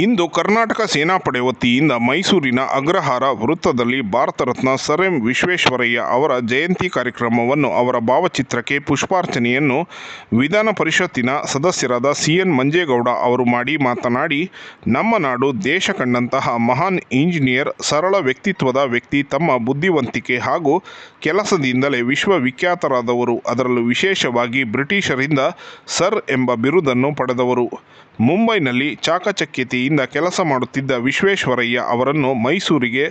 ಇಂದು ಕರ್ನಾಟಕ ಸೇನಾಪಡೆ ವತಿಯಿಂದ ಮೈಸೂರಿನ ಅಗ್ರಹಾರ ವೃತ್ತದಲ್ಲಿ ಭಾರತ ರತ್ನ ಸರ್ ಎಂ ವಿಶ್ವೇಶ್ವರಯ್ಯ ಅವರ ಜಯಂತಿ ಕಾರ್ಯಕ್ರಮವನ್ನು ಅವರ ಭಾವಚಿತ್ರಕ್ಕೆ ಪುಷ್ಪಾರ್ಚನೆಯನ್ನು ವಿಧಾನ ಪರಿಷತ್ತಿನ ಸದಸ್ಯರಾದ ಸಿ ಎನ್ ಮಂಜೇಗೌಡ ಅವರು ಮಾಡಿ ಮಾತನಾಡಿ, ನಮ್ಮ ನಾಡು ದೇಶ ಕಂಡಂತಹ ಮಹಾನ್ ಇಂಜಿನಿಯರ್, ಸರಳ ವ್ಯಕ್ತಿತ್ವದ ವ್ಯಕ್ತಿ, ತಮ್ಮ ಬುದ್ಧಿವಂತಿಕೆ ಹಾಗೂ ಕೆಲಸದಿಂದಲೇ ವಿಶ್ವವಿಖ್ಯಾತರಾದವರು. ಅದರಲ್ಲೂ ವಿಶೇಷವಾಗಿ ಬ್ರಿಟಿಷರಿಂದ ಸರ್ ಎಂಬ ಬಿರುದನ್ನು ಪಡೆದವರು. ಮುಂಬೈನಲ್ಲಿ ಚಾಕಚಕ್ಯತೆಯಿಂದ ಕೆಲಸ ಮಾಡುತ್ತಿದ್ದ ವಿಶ್ವೇಶ್ವರಯ್ಯ ಅವರನ್ನು ಮೈಸೂರಿಗೆ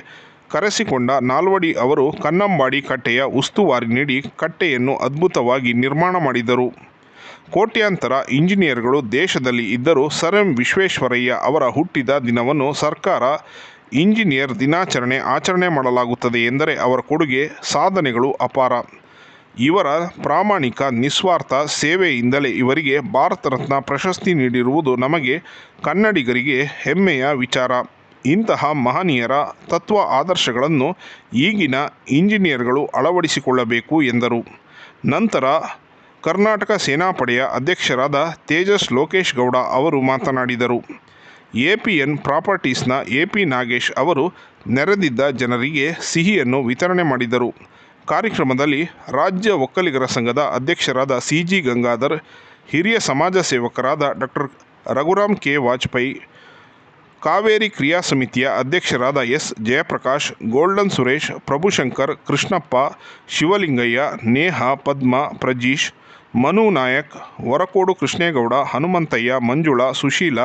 ಕರೆಸಿಕೊಂಡ ನಾಲ್ವಡಿ ಅವರು ಕನ್ನಂಬಾಡಿ ಕಟ್ಟೆಯ ಉಸ್ತುವಾರಿ ನೀಡಿ ಕಟ್ಟೆಯನ್ನು ಅದ್ಭುತವಾಗಿ ನಿರ್ಮಾಣ ಮಾಡಿದರು. ಕೋಟ್ಯಾಂತರ ಇಂಜಿನಿಯರ್ಗಳು ದೇಶದಲ್ಲಿ ಇದ್ದರೂ ಸರ್ ಎಂ ವಿಶ್ವೇಶ್ವರಯ್ಯ ಅವರ ಹುಟ್ಟಿದ ದಿನವನ್ನು ಸರ್ಕಾರ ಇಂಜಿನಿಯರ್ ದಿನಾಚರಣೆ ಆಚರಣೆ ಮಾಡಲಾಗುತ್ತದೆ ಎಂದರೆ ಅವರ ಕೊಡುಗೆ ಸಾಧನೆಗಳು ಅಪಾರ. ಇವರ ಪ್ರಾಮಾಣಿಕ, ನಿಸ್ವಾರ್ಥ ಸೇವೆಯಿಂದಲೇ ಇವರಿಗೆ ಭಾರತ ರತ್ನ ಪ್ರಶಸ್ತಿ ನೀಡಿರುವುದು ನಮಗೆ ಕನ್ನಡಿಗರಿಗೆ ಹೆಮ್ಮೆಯ ವಿಚಾರ. ಇಂತಹ ಮಹನೀಯರ ತತ್ವ ಆದರ್ಶಗಳನ್ನು ಈಗಿನ ಇಂಜಿನಿಯರ್ಗಳು ಅಳವಡಿಸಿಕೊಳ್ಳಬೇಕು ಎಂದರು. ನಂತರ ಕರ್ನಾಟಕ ಸೇನಾಪಡೆಯ ಅಧ್ಯಕ್ಷರಾದ ತೇಜಸ್ ಲೋಕೇಶ್ ಗೌಡ ಅವರು ಮಾತನಾಡಿದರು. ಎಪಿಎನ್ ಪ್ರಾಪರ್ಟೀಸ್ನ ಎ ಪಿ ನಾಗೇಶ್ ಅವರು ನೆರೆದಿದ್ದ ಜನರಿಗೆ ಸಿಹಿಯನ್ನು ವಿತರಣೆ ಮಾಡಿದರು. ಕಾರ್ಯಕ್ರಮದಲ್ಲಿ ರಾಜ್ಯ ಒಕ್ಕಲಿಗರ ಸಂಘದ ಅಧ್ಯಕ್ಷರಾದ ಸಿ ಜಿ ಗಂಗಾಧರ್, ಹಿರಿಯ ಸಮಾಜ ಸೇವಕರಾದ ಡಾಕ್ಟರ್ ರಘುರಾಮ್ ಕೆ. ವಾಜಪೇಯಿ, ಕಾವೇರಿ ಕ್ರಿಯಾ ಸಮಿತಿಯ ಅಧ್ಯಕ್ಷರಾದ ಎಸ್. ಜಯಪ್ರಕಾಶ್, ಗೋಲ್ಡನ್ ಸುರೇಶ್ ಪ್ರಭುಶಂಕರ್ ಕೃಷ್ಣಪ್ಪ, ಶಿವಲಿಂಗಯ್ಯ, ನೇಹ, ಪದ್ಮ, ಪ್ರಜೀಶ್, ಮನು ನಾಯಕ್ ವರಕೋಡು ಕೃಷ್ಣೇಗೌಡ, ಹನುಮಂತಯ್ಯ, ಮಂಜುಳಾ, ಸುಶೀಲ,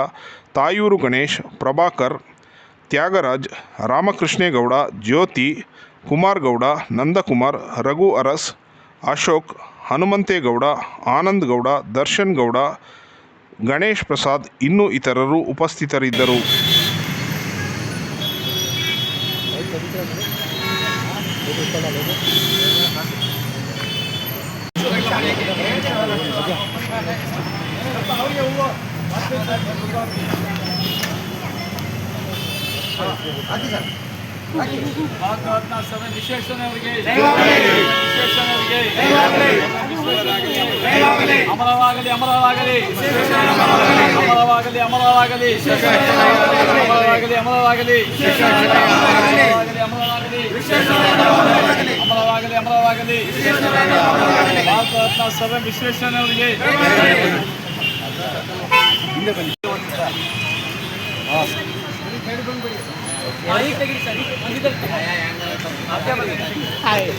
ತಾಯೂರು ಗಣೇಶ್, ಪ್ರಭಾಕರ್, ತ್ಯಾಗರಾಜ್, ರಾಮಕೃಷ್ಣೇಗೌಡ, ಜ್ಯೋತಿ ಕುಮಾರ್ ಗೌಡ ನಂದಕುಮಾರ್, ರಘು ಅರಸ್, ಅಶೋಕ್, ಹನುಮಂತೇಗೌಡ ಆನಂದ್ ಗೌಡ ದರ್ಶನ್ ಗೌಡ ಗಣೇಶ್ ಪ್ರಸಾದ್ ಇನ್ನೂ ಇತರರು ಉಪಸ್ಥಿತರಿದ್ದರು. ಸರ್ ವಿಶೇಷಣವರಿಗೆ ವಿಶ್ವೇಶ್ವರಯ್ಯ ಅವರಿಗೆ ವಿಶ್ವೇಶ್ವರಯ್ಯ ಅಮರವಾಗಲಿ ಅಮರವಾಗಲಿ. ಅಮರವಾಗಲಿ ಅಮರವಾಗಲಿ. ಅಮರವಾಗಲಿ ಅಮರವಾಗಲಿ. ಅಮರವಾಗಲಿ ಅಮರವಾಗಲಿ. Bharat Ratna sir M Visvesvaraya hi